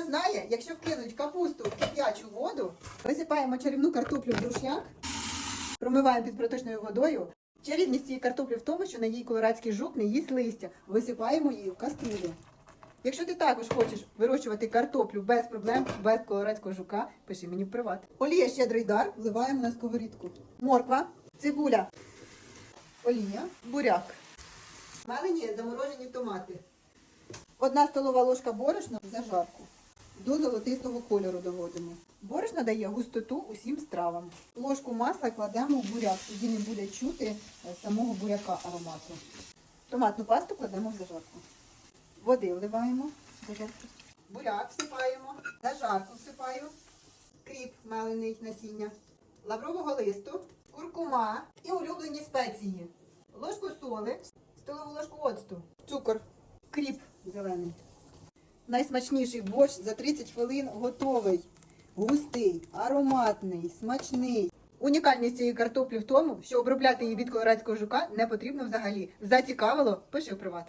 хто знає, якщо вкинуть капусту в кип'ячу воду, висипаємо чарівну картоплю в друшляк, промиваємо під проточною водою. Чарівність цієї картоплі в тому, що на її колорадський жук не їсть листя. Висипаємо її в каструлю. Якщо ти також хочеш вирощувати картоплю без проблем, без колорадського жука, пиши мені в приват. Олія щедрий дар вливаємо на сковорідку. Морква, цибуля, олія, буряк. Малині заморожені томати. Одна столова ложка борошна в зажарку. До золотистого кольору доводимо. Борошно дає густоту усім стравам. Ложку масла кладемо в буряк, тоді не буде чути е, самого буряка аромату. Томатну пасту кладемо в зажарку. Води вливаємо. Буряк всипаємо, зажарку всипаю, кріп мелений насіння, лаврового листу, куркума і улюблені спеції. Ложку соли, столову ложку оцту, цукор, кріп зелений. Найсмачніший борщ за 30 хвилин готовий. Густий, ароматний, смачний. Унікальність цієї картоплі в тому, що обробляти її від колорадського жука не потрібно взагалі. Зацікавило? Пиши в приват.